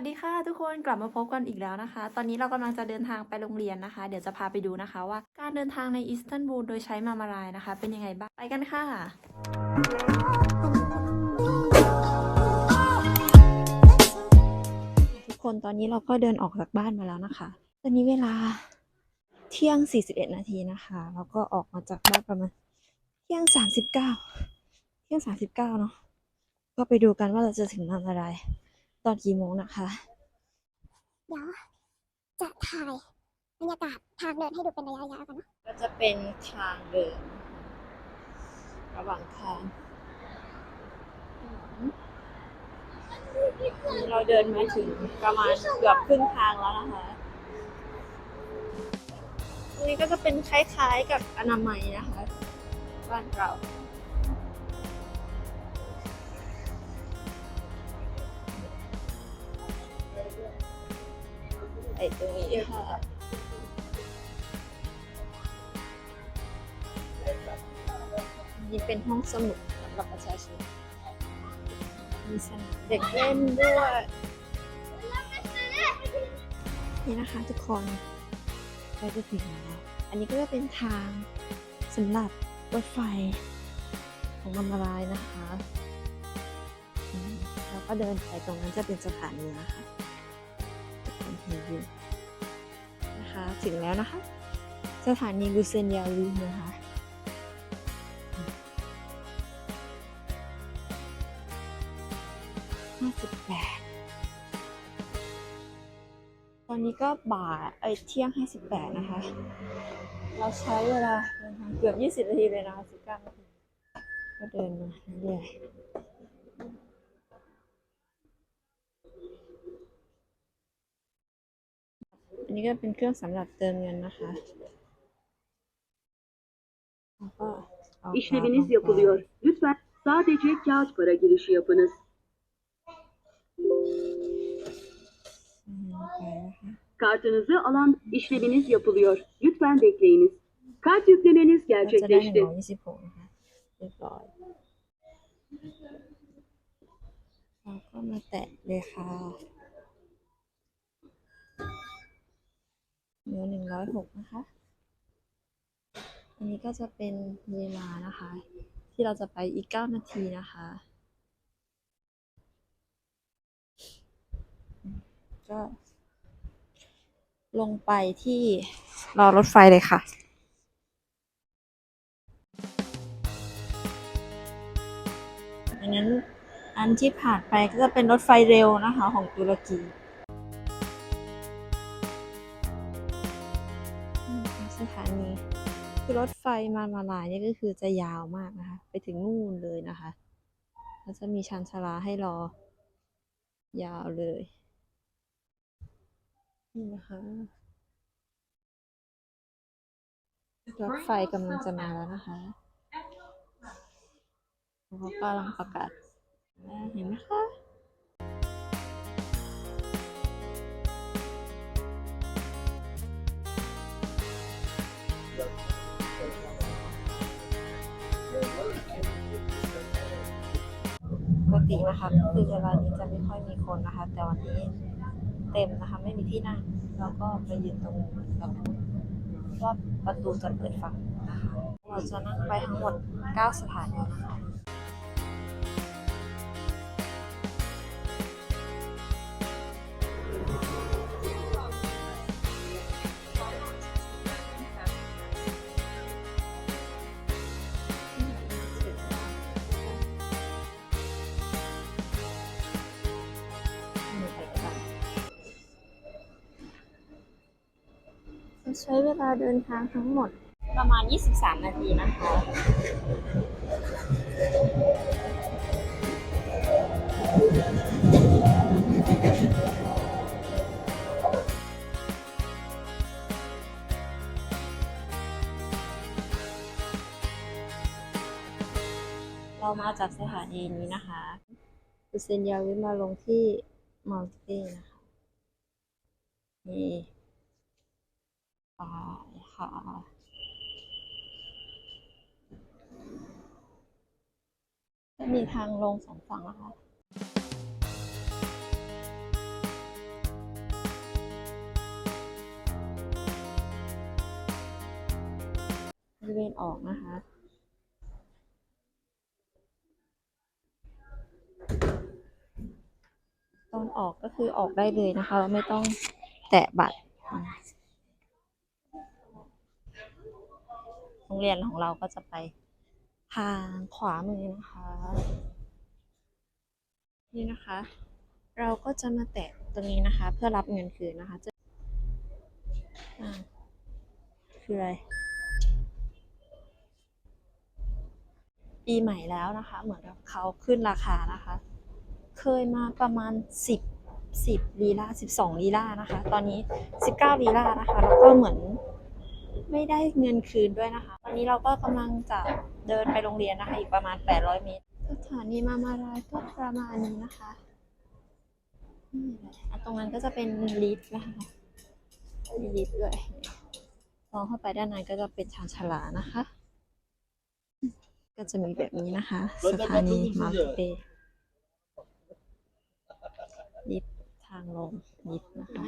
วัสดีค่ะทุกคนกลับมาพบกันอีกแล้วนะคะ ตอนนี้เรากำลังจะเดินทางไปโรงเรียนนะคะ เดี๋ยวจะพาไปดูนะคะว่าการเดินทางในอิสตันบูลโดยใช้มามาลายนะคะ เป็นยังไงบ้างไปกันค่ะ ทุกคนตอนนี้เราก็เดินออกจากบ้านมาแล้วนะคะ ตอนนี้เวลาเที่ยง 41 นาทีนะคะแล้วก็ออกมาจากบ้านประมาณเที่ยง 39 เที่ยง 39 เนาะก็ไปดูกันว่าเราจะถึงมามาลาย อนกี่โมงนะคะ เดี๋ยวจะถ่ายบรรยากาศทางเดินให้ดูเป็นระยะๆกันเนาะก็จะเป็นทางเดิน ระหว่างทางนี่เราเดินมาถึงประมาณเกือบครึ่งทางแล้วนะคะตรงนี้ก็จะเป็นคล้ายๆกับอนามัยนะคะ บ้านเรา ไอ้ตรงนี้ค่ะนี่เป็นห้องสมุดสำหรับประชาชนมีสนามเด็กเล่นด้วย นี่นะคะทุกคนใกล้จะถึงแล้ว อันนี้ก็จะเป็นทางสำหรับรถไฟของมัมารายนะคะ แล้วก็เดินไปตรงนั้นจะเป็นสถานีนะคะ นเห็นอยู่นะคะถึงแล้วนะคะ สถานีลูเซนยาลีนะคะห้าสิบแปดตอนนี้ก็บ่ายเอ้ยเที่ยงห้าสิบแปดนะคะ เราใช้เวลาเดินทางเกือบยี่สิบนาทีเลยนะคะสิบเก้านาทีก็เดินมาเรื่อย อันนี้ก็เป็นเครื่องสำหรับเติมเงินนะคะแล้วก็เอา İşleminiz กาวลงไป yapılıyor. Lütfen sadece kağıt para girişi yapınız. อืมไปนะคะ Kartınızı alan işleminiz yapılıyor. Lütfen bekleyiniz. Kart yüklemeniz ก็จะได้หนึ่ง gerçekleşti. ร้อยยี่สิบหกนะคะเรียบร้อยเราก็มาแตะเลยค่ะ เหลือหนึ่งร้อยหกนะคะ อันนี้ก็จะเป็นเวลานะคะ ที่เราจะไปอีกเก้านาทีนะคะ ก็ลงไปที่รอรถไฟเลยค่ะอันนั้นอันที่ผ่านไปก็จะเป็นรถไฟเร็วนะคะของตุรกี คือรถไฟมามาลายเนี่ยก็คือจะยาวมากนะคะ ไปถึงนู่นเลยนะคะแล้วจะมีชานชาลาให้รอ ยาวเลย นี่นะคะรถไฟกำลังจะมาแล้วนะคะเขากำลังประกาศเห็นไหมคะ ปกตินะคะคือเวลานี้จะไม่ค่อยมีคนนะคะ แต่วันนี้เต็มนะคะ ไม่มีที่นั่งเราก็ไปยืนตรงกับว่าประตูจะเปิดฝั่งนะคะเราจะนั่งไปทั้งหมด 9 สถานีนะคะ ใช้เวลาเดินทางทั้งหมดประมาณ 23 นาทีนะคะเรามาจากสถานีนี้นะคะอุเซนยาวิมาลงที่มัลตินะคะนี่ ไปค่ะจะมีทางลงสองฝั่งนะคะบริเวณออกนะคะตอนออกก็คือออกได้เลยนะคะ เราไม่ต้องแตะบัตร โรงเรียนของเราก็จะไปทางขวามือนะคะ นี่นะคะ เราก็จะมาแตะตรงนี้นะคะ เพื่อรับเงินคืนนะคะจะอ่าคืออะไรปีใหม่แล้วนะคะ เหมือนกับเขาขึ้นราคานะคะ เคยมาประมาณสิบสิบลีลาสิบสองลีลานะคะ ตอนนี้สิบเก้าลีลานะคะ แล้วก็เหมือน ไม่ได้เงินคืนด้วยนะคะ ตอนนี้เราก็กำลังจะเดินไปโรงเรียนนะคะ อีกประมาณแปดร้อยเมตรสถานีมามาลายก็ประมาณนี้นะคะนี่แหละอะตรงนั้นก็จะเป็นลิฟต์นะคะมีลิฟต์ด้วยมองเข้าไปด้านในก็จะเป็นชานชาลานะคะ ก็จะมีแบบนี้นะคะ สถานีมาเปลิฟต์ทางลงลิฟต์นะคะ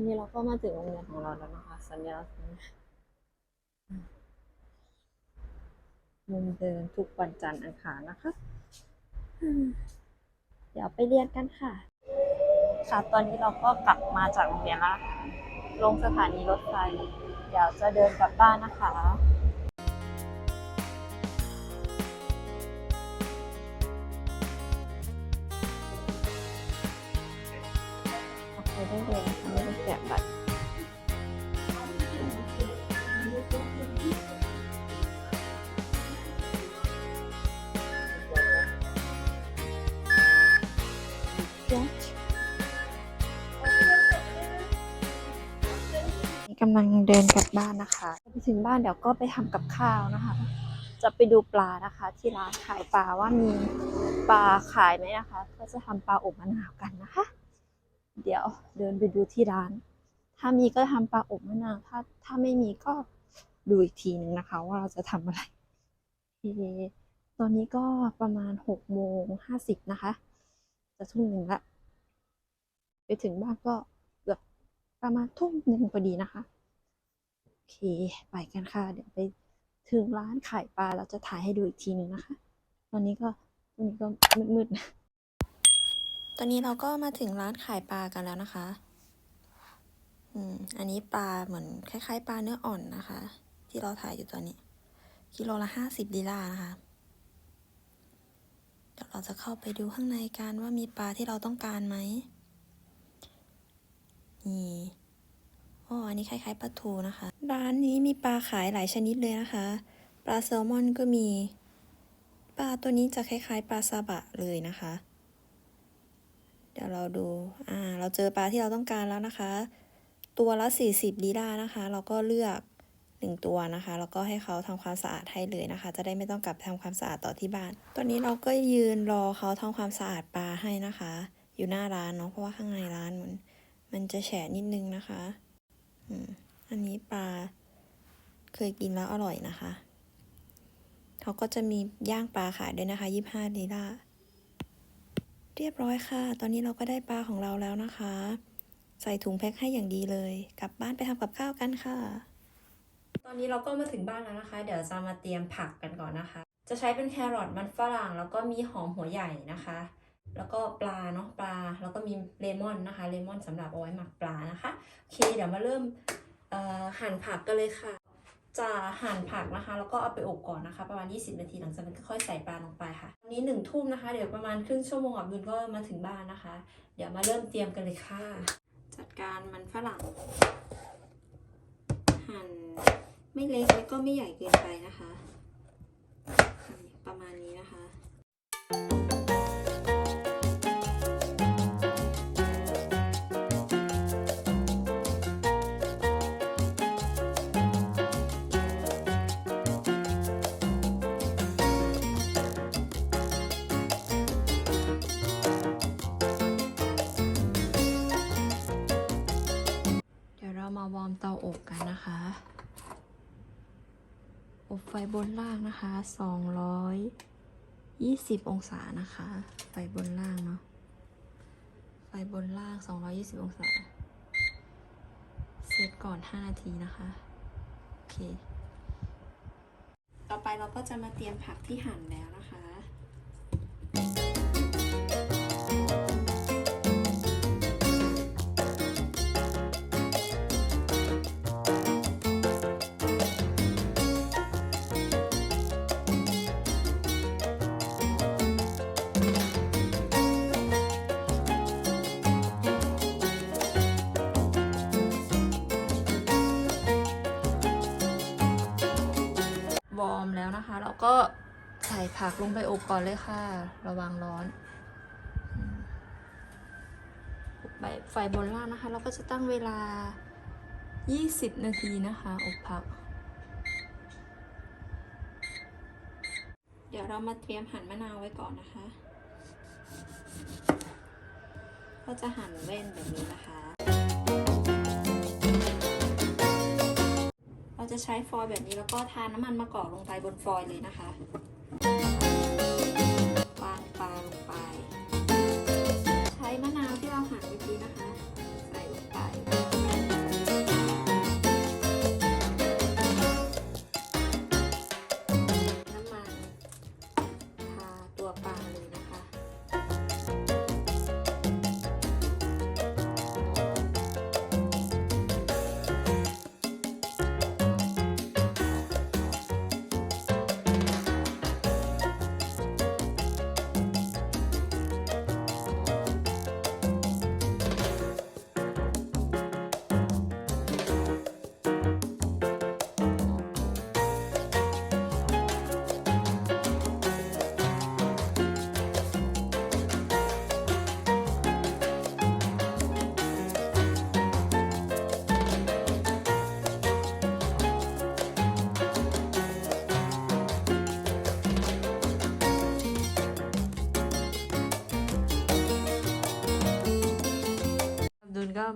นนี้เราก็มาถึงโรงเรียนของเราแล้วนะคะ สัญลักษณ์นี้มุมเดินทุกวันจันทร์อังคารนะคะเดี๋ยวไปเรียนกันค่ะ ค่ะ ตอนนี้เราก็กลับมาจากโรงเรียนแล้วนะลงสถานีรถไฟ เดี๋ยวจะเดินกลับบ้านนะคะออกไปได้เลยนะคะ ไม่ต้องแกะบัตรกำลังเดินกลับบ้านนะคะไปถึงบ้านเดี๋ยวก็ไปทำกับข้าวนะคะ จะไปดูปลานะคะ ที่ร้านขายปลาว่ามีปลาขายไหมนะคะ ก็จะทำปลาอบมะนาวกันนะคะ เดี๋ยวเดินไปดูที่ร้าน ถ้ามีก็ทำปลาอบมะนาวถ้าถ้าไม่มีก็ดูอีกทีนึงนะคะ ว่าเราจะทำอะไรทีตอนนี้ก็ประมาณหกโมงห้าสิบนะคะ จะทุ่มหนึ่งละ ไปถึงบ้านก็เกือบประมาณทุ่มหนึ่งพอดีนะคะ โอเค ไปกันค่ะ เดี๋ยวไปถึงร้านขายปลาเราจะถ่ายให้ดูอีกทีนึงนะคะ ตอนนี้ก็ตอนนี้ก็มืดๆนะ ตอนนี้เราก็มาถึงร้านขายปลากันแล้วนะคะ อืม อันนี้ปลาเหมือนคล้ายๆ ปลาเนื้ออ่อนนะคะ ที่เราถ่ายอยู่ตอนนี้ กิโลละห้าสิบลีลานะคะ เดี๋ยวเราจะเข้าไปดูข้างในกันว่ามีปลาที่เราต้องการไหมนี่อ๋ออันนี้คล้ายๆปลาทูนะคะ ร้านนี้มีปลาขายหลายชนิดเลยนะคะ ปลาแซลมอนก็มี ปลาตัวนี้จะคล้ายๆ ปลาซาบะเลยนะคะ เดี๋ยวเราดูอ่าเราเจอปลาที่เราต้องการแล้วนะคะ ตัวละ 40ลีลานะคะ เราก็เลือกหนึ่งตัวนะคะ แล้วก็ให้เขาทำความสะอาดให้เลยนะคะ จะได้ไม่ต้องกลับไปทำความสะอาดต่อที่บ้าน ตอนนี้เราก็ยืนรอเขาทำความสะอาดปลาให้นะคะ อยู่หน้าร้านเนาะเพราะว่าข้างในร้านมันมันจะแฉะนิดนึงนะคะอืมอันนี้ปลาเคยกินแล้วอร่อยนะคะ เขาก็จะมีย่างปลาขายด้วยนะคะ 25ลีลา เรียบร้อยค่ะ ตอนนี้เราก็ได้ปลาของเราแล้วนะคะ ใส่ถุงแพ็คให้อย่างดีเลย กลับบ้านไปทำกับข้าวกันค่ะ ตอนนี้เราก็มาถึงบ้านแล้วนะคะ เดี๋ยวจะมาเตรียมผักกันก่อนนะคะ จะใช้เป็นแครอทมันฝรั่ง แล้วก็มีหอมหัวใหญ่นะคะ แล้วก็ปลาเนาะปลา แล้วก็มีเลมอนนะคะ เลมอนสำหรับเอาไว้หมักปลานะคะ โอเค เดี๋ยวมาเริ่มหั่นผักกันเลยค่ะ จะหั่นผักนะคะ แล้วก็เอาไปอบก่อนนะคะ ประมาณ 20 นาทีหลังจากนั้นก็ค่อยใส่ปลาลงไปค่ะวันนี้หนึ่งทุ่มนะคะ เดี๋ยวประมาณครึ่งชั่วโมงอับดุลก็มาถึงบ้านนะคะ เดี๋ยวมาเริ่มเตรียมกันเลยค่ะ จัดการมันฝรั่ง หั่นไม่เล็กแล้วก็ไม่ใหญ่เกินไปนะคะ ประมาณนี้นะคะ ไฟบนล่างนะคะ 220 องศานะคะ ไฟบนล่างเนาะ ไฟบนล่าง 220 องศาเสร็ซตก่อน 5 นาทีนะคะ โอเค ต่อไปเราก็จะมาเตรียมผักที่หั่นแล้วนะคะ ผักลงไปอบก่อนเลยค่ะ ระวังร้อนไฟไฟบนล่างนะคะ เราก็จะตั้งเวลา 20 นาทีนะคะ อบผัก เดี๋ยวเรามาเตรียมหั่นมะนาวไว้ก่อนนะคะ ก็จะหั่นเว้นแบบนี้นะคะ เราจะใช้ฟอยล์แบบนี้แล้วก็ทาน้ำมันมะกอกลงไปบนฟอยล์เลยนะคะ มะนาวที่เราหั่นเมื่อกี้นะคะ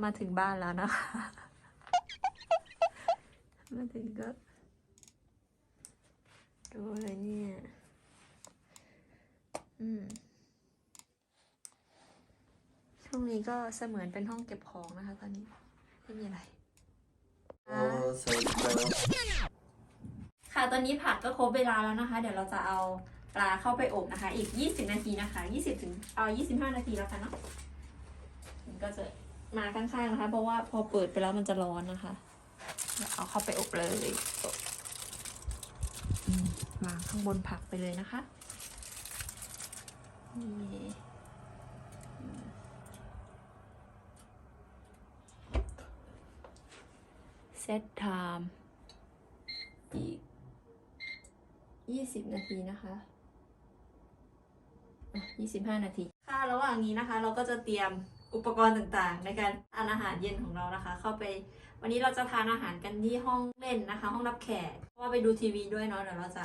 มาถึงบ้านแล้วนะคะ มาถึงก็ ดูเลยเนี่ย อืมช่วงนี้ก็เสมือนเป็นห้องเก็บของนะคะตอนนี้ไม่มีอะไร ค่ะ ตอนนี้ผักก็ครบเวลาแล้วนะคะ เดี๋ยวเราจะเอาปลาเข้าไปอบนะคะ อีก 20 นาทีนะคะ 20 ถึง เอา 25 นาทีแล้วกันเนาะมันก็จะ มาข้างๆนะคะ เพราะว่าพอเปิดไปแล้วมันจะร้อนนะคะ เอาเข้าไปอบเลยมวางข้างบนผักไปเลยนะคะนี่เซตไทม์อีกยี่สิบนาทีนะคะยี่สิบห้านาที ค่ะ ระหว่างนี้นะคะ เราก็จะเตรียม อุปกรณ์ต่างๆ ในการทานอาหารเย็นของเรานะคะ เข้าไป วันนี้เราจะทานอาหารกันที่ห้องเล่นนะคะ ห้องรับแขกเพราะว่าไปดูทีวีด้วยเนาะเดี๋ยวเราจะ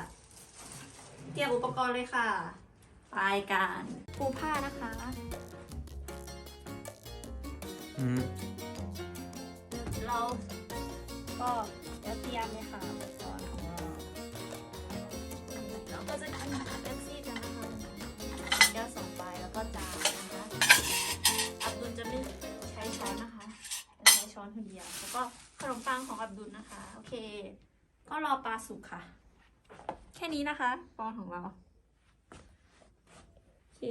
เตรียมอุปกรณ์เลยค่ะไปกันปูผ้านะคะ Mm. เราก็เดี๋ยวเตรียมเลยค่ะอุปกรณ์ของเราเราก็จะกินเป๊ปซี่กันนะคะแก้วสองใบแล้วก็จานนะคะอับดุล จะไม่ใช้ช้อนนะคะจะใช้ช้อนคนเดียว แล้วก็ขนมปังของอับดุลนะคะ โอเค ก็รอปลาสุกค่ะ แค่นี้นะคะปอนของเรา โอเค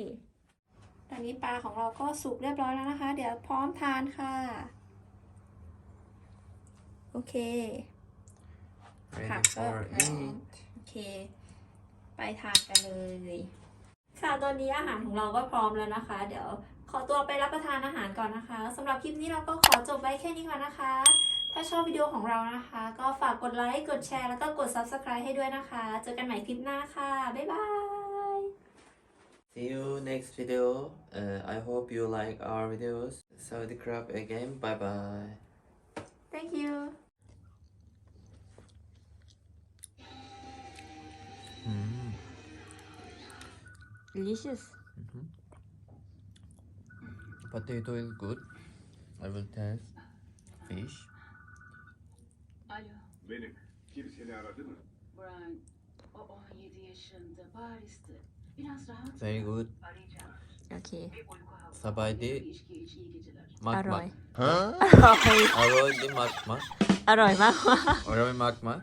ตอนนี้ปลาของเราก็สุกเรียบร้อยแล้วนะคะ เดี๋ยวพร้อมทานค่ะ โอเค Ready ผักก็ for พร้อม eat. โอเค ไปทานกันเลย ค่ะ ตอนนี้อาหารของเราก็พร้อมแล้วนะคะ เดี๋ยว ขอตัวไปรับประทานอาหารก่อนนะคะสำหรับคลิปนี้เราก็ขอจบไว้แค่นี้ก่อนนะคะ ถ้าชอบวิดีโอของเรานะคะ ก็ฝากกดไลค์กดแชร์แล้วก็กด subscribe ให้ด้วยนะคะ เจอกันใหม่คลิปหน้าค่ะ บ๊ายบาย See you next video. Uh, I hope you like our videos. Saudi crab again. Bye bye. thank you Mm. delicious potato is good. I will test fish. Alo. Benim. Kim seni aradı mı? Brian. O 17 yaşında. Paris'te. Biraz rahat. Very good. Okay. Sabahydi mak mak. Ha? Aroy di mak mak. Aroy mak. Aroy mak.